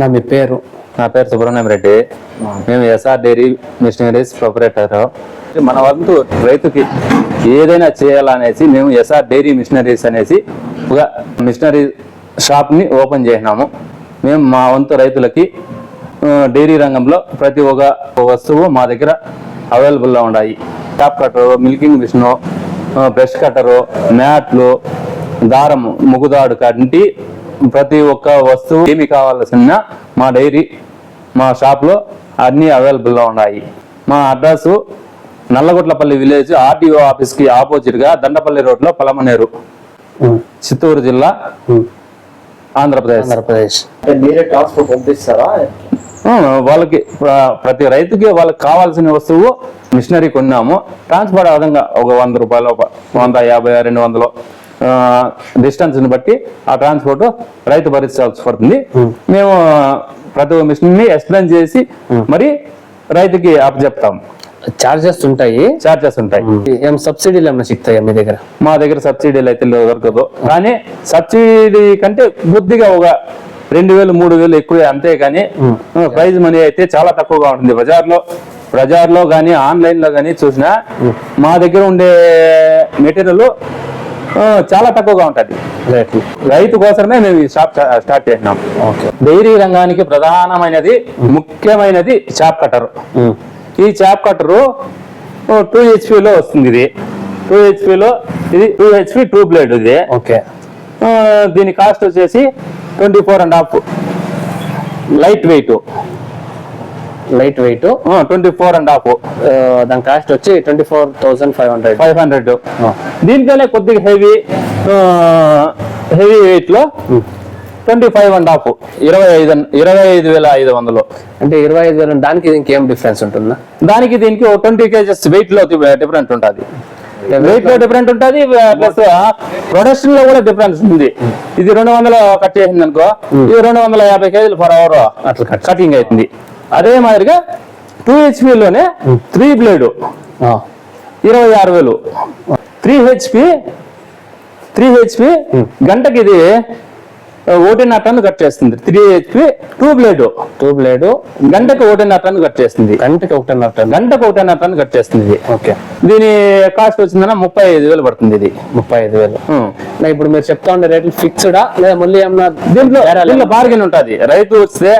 నా మీ పేరు? నా పేరు సుబ్రహ్మణ్యం రెడ్డి. మేము ఎస్ఆర్ డైరీ మిషనరీస్ ప్రొపరేటర్ మన వంతు రైతుకి ఏదైనా చేయాలనేసి మేము ఎస్ఆర్ డైరీ మిషనరీస్ అనేసి ఒక మిషనరీ షాప్ని ఓపెన్ చేసినాము. మేము మా వంతు రైతులకి డైరీ రంగంలో ప్రతి ఒక్క వస్తువు మా దగ్గర అవైలబుల్లో ఉన్నాయి. టాప్ కట్టరు మిల్కింగ్ మిషను బ్రష్ కట్టరు మ్యాట్లు దారం ముగుదాడు కంటి ప్రతి ఒక్క వస్తువు ఏమి కావాల్సిన మా డైరీ మా షాప్లో అన్నీ అవైలబుల్లో ఉన్నాయి. మా అడ్రస్ నల్లగొట్లపల్లి విలేజ్ ఆర్టీఓ ఆఫీస్కి ఆపోజిట్గా దండపల్లి రోడ్లో పలమనేరు చిత్తూరు జిల్లా ఆంధ్రప్రదేశ్. మీరే ట్రాన్స్పోర్ట్ పంపిస్తారా? ఆ, వాళ్ళకి ప్ర- ప్రతి రైతుకి వాళ్ళకి కావాల్సిన వస్తువు మిషనరీ కొన్నాము. ట్రాన్స్పోర్ట్ విధంగా ఒక వంద రూపాయలు ఒక వంద యాభై రెండు వందలు. డిస్టెన్స్ని బట్టి ఆ ట్రాన్స్పోర్ట్ రైతు భరించాల్సి పడుతుంది. మేము ప్రతి ఒక్క మిషన్ని ఎక్స్ప్లెయిన్ చేసి మరి రైతుకి అప్పచెప్తాము చార్జెస్ ఉంటాయి. చార్జెస్ ఉంటాయి. ఏం సబ్సిడీలు ఏమైనా సిగ్తాయా మీ దగ్గర? మా దగ్గర సబ్సిడీలు అయితే దొరకదు. కానీ సబ్సిడీ కంటే కొద్దిగా ఒక రెండు వేలు మూడు వేలు ఎక్కువే అంతే కానీ ప్రైజ్ మనీ అయితే చాలా తక్కువగా ఉంటుంది. బజార్లో బజార్లో కానీ ఆన్లైన్లో కానీ చూసినా మా దగ్గర ఉండే మెటీరియల్ చాలా తక్కువగా ఉంటుంది. రేట్లు రైతు కోసమే మేము ఈ షాప్ స్టా- స్టార్ట్ చేసినాం. ఓకే డైరీ రంగానికి ప్రధానమైనది ముఖ్యమైనది చాప్ కట్టరు. ఉమ్, ఈ చాప్ కట్టరు టూ హెచ్పిలో వస్తుంది ఇది. టూ హెచ్పిలో ఇది టూ హెచ్పి టూ బ్లేడ్ ఇది. ఓకే దీని కాస్ట్ వచ్చేసి twenty four and half light weight light weight. Twenty four and half దాని కాస్ట్ వచ్చి twenty four thousand five hundred five hundred దీంట్లోనే కొద్దిగా హెవీ హెవీ వెయిట్లో ట్వంటీ ఫైవ్ అండ్ హాఫ్ ఇరవై ఐదు ఇరవై ఐదు వేల ఐదు వందలు. అంటే ఇరవై ఐదు వేలు దానికి దీనికి ఏం డిఫరెన్స్ ఉంటుందా? దానికి దీనికి ట్వంటీ కేజెస్ వెయిట్లో డిఫరెంట్ ఉంటుంది. వెయిట్లో డిఫరెంట్ ఉంటుంది ప్లస్ ప్రొడక్షన్లో కూడా డిఫరెన్స్ ఉంది. ఇది రెండు వందలు కట్ చేసింది అనుకో ఇది రెండు వందల యాభై కేజీలు పర్ అవర్ అట్లా. కటింగ్ అవుతుంది. అదే మాదిరిగా టూ హెచ్పి లోనే త్రీ బ్లేడ్ ఇరవై ఆరు వేలు. త్రీ హెచ్పి త్రీ హెచ్పి గంటకి ఇది ఒకటిన్నర టన్ను కట్ చేస్తుంది. Three HP two blade. Two blade. గంటకి ఒకటిన్నర టన్ను కట్ చేస్తుంది. గంటకి ఒకటిన్నర టన్ గంటకు ఒకటిన్నర టన్ను కట్ చేస్తుంది ఇది. ఓకే. దీని కాస్ట్ వచ్చిందన్న ముప్పై ఐదు వేలు పడుతుంది ఇది. ముప్పై ఐదు వేలు. ఇప్పుడు మీరు చెప్తా ఉండే రేట్లు ఫిక్స్డా లేదా మళ్ళీ ఏమన్నా దీంట్లో దీంట్లో? బార్గెన్ ఉంటది. రైతు వస్తే.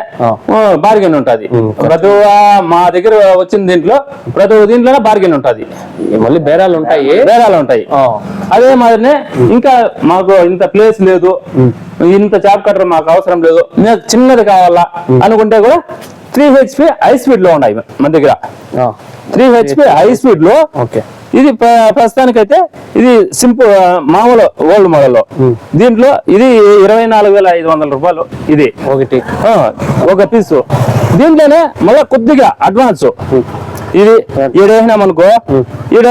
బార్గెన్ ఉంటది. ప్రతి మా దగ్గర వచ్చిన దీంట్లో ప్రతి దీంట్లోనే బార్గెన్ ఉంటది. మళ్ళీ బేరాలు ఉంటాయి. బేరాలు ఉంటాయి. అదే మాదిరినే ఇంకా మాకు ఇంత ప్లేస్ లేదు. ఇంత చాప్ కట్టర్ మాకు అవసరం లేదు. చిన్నది కావాలా? అనుకుంటే కూడా త్రీ హెచ్పి హై స్పీడ్లో ఉన్నాయి మన దగ్గర. త్రీ హెచ్పి హై స్పీడ్లో ఓకే. ఇది ప్ర- ప్రస్తుతానికైతే ఇది సింపుల్ మామూలు ఓల్డ్ మోడల్ దీంట్లో ఇది ఇరవై నాలుగు వేల ఐదు వందల రూపాయలు ఇది. ఒకటి. ఒక పీసు దీంట్లోనే మళ్ళీ కొద్దిగా అడ్వాన్స్ ఇది ఈడేసినామనుకో ఈడ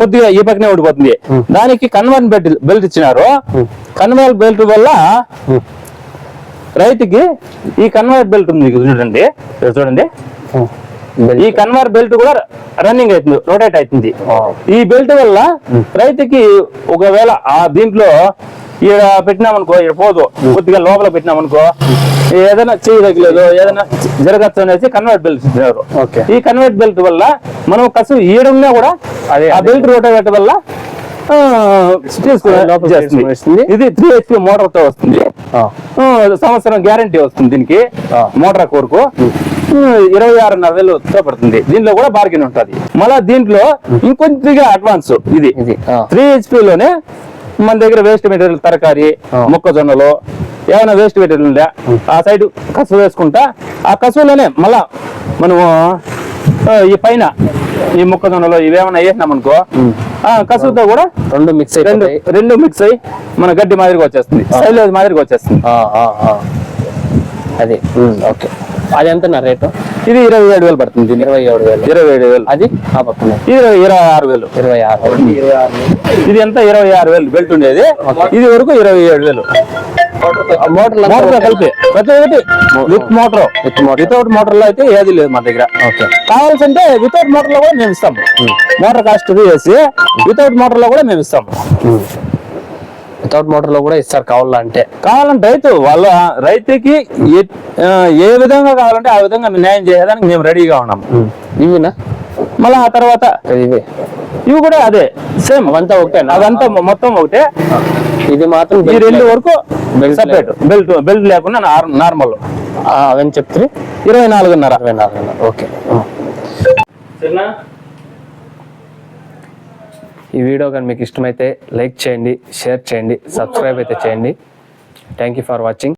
కొద్దిగా ఈ పక్కనే ఉండిపోతుంది దానికి కన్వర్ట్ బెల్ట్ బెల్ట్ ఇచ్చినారు. కన్వర్ట్ బెల్ట్ వల్ల రైతుకి ఈ కన్వర్ట్ బెల్ట్ ఉంది చూడండి. చూడండి. ఈ కన్వర్ బెల్ట్ కూడా రన్నింగ్ అవుతుంది రొటేట్ అవుతుంది. ఈ బెల్ట్ వల్ల రైతుకి ఒకవేళ ఆ దీంట్లో ఈడ పెట్టినామనుకో ఈడ పోదు కొద్దిగా లోపల పెట్టినామనుకో ఏదైనా చేయి తగ్గలేదు ఏదైనా జరగచ్చు అనేసి కన్వర్ట్ బెల్ట్ ఇచ్చినారు ఓకే. ఈ కన్వర్ట్ బెల్ట్ వల్ల మనం కసు ఈడున్నా కూడా అదే, ఆ. బెల్ట్ రొటేట్ వల్ల. ఇది త్రీ హెచ్పి మోటార్తో వస్తుంది సంవత్సరం గ్యారంటీ వస్తుంది దీనికి. మోటార్ కోరుకు ఇరవై ఆరున్నర వేలు పడుతుంది దీంట్లో కూడా బార్గెన్ ఉంటుంది మళ్ళా దీంట్లో ఇంకొద్దిగా అడ్వాన్స్ ఇది. త్రీ హెచ్పి లోనే మన దగ్గర వేస్ట్ మెటీరియల్ తరకారి. మొక్కజొన్నలు ఏమైనా వేస్ట్ ఉందా ఆ సైడ్ కసువు వేసుకుంటా ఆ కసువులోనే మళ్ళా మనము ఈ పైన ఈ మొక్కజొన్నలు ఇవేమైనా వేసినామనుకో ఆ కసువుతో కూడా రెండు మిక్స్ రెండు రెండు మిక్స్ అయ్యి మన గడ్డి మాదిరిగా వచ్చేస్తుంది. సైలేజ్ మాదిరిగా వచ్చేస్తుంది. అది. ఓకే. అది ఎంత నా రేటు? ఇది ఇరవై ఏడు వేలు పడుతుంది. ఇరవై ఏడు వేలు. ఇరవై ఏడు వేలు. అది? ఆ పక్కన. ఇది ఇరవై ఇరవై ఆరు వేలు. ఇరవై ఆరు. ఇది ఎంత? ఇరవై ఆరు వేలు బెల్ట్ ఉండేది. ఇది వరకు ఇరవై ఏడు వేలు. మోటార్ మోటార్ కలిపి. ప్రతి ఒక్కటి with motor. With motor. Without మోటార్లో అయితే ఏది లేదు మన దగ్గర. కావాల్సింటే వితౌట్ మోటార్లో కూడా మేము ఇస్తాము మోటార్ కాస్ట్ వేసి వితౌట్ మోటార్లో కూడా మేము ఇస్తాము వితౌట్ మోటార్లో కూడా ఇస్తారు కావాలా అంటే కావాలంటే రైతు వాళ్ళ రైతుకి ఏ విధంగా కావాలంటే ఆ విధంగా న్యాయం చేయడానికి మేము రెడీగా ఉన్నాం. ఇవినా? మళ్ళీ ఆ తర్వాత ఇవి. ఇవి కూడా అదే సేమ్. అవంతా ఒకటేనా? అదంతా మొత్తం ఒకటే. ఇది మాత్రం ఈ రెండు వరకు సెపరేట్ బెల్ట్ బెల్ట్ లేకుండా నార్మల్ అవన్నీ చెప్తే ఇరవై నాలుగున్నర. అరవై నాలుగు ఓకే. ఈ వీడియో కానీ మీకు ఇష్టమైతే లైక్ చేయండి షేర్ చేయండి సబ్స్క్రైబ్ అయితే చేయండి. Thank you for watching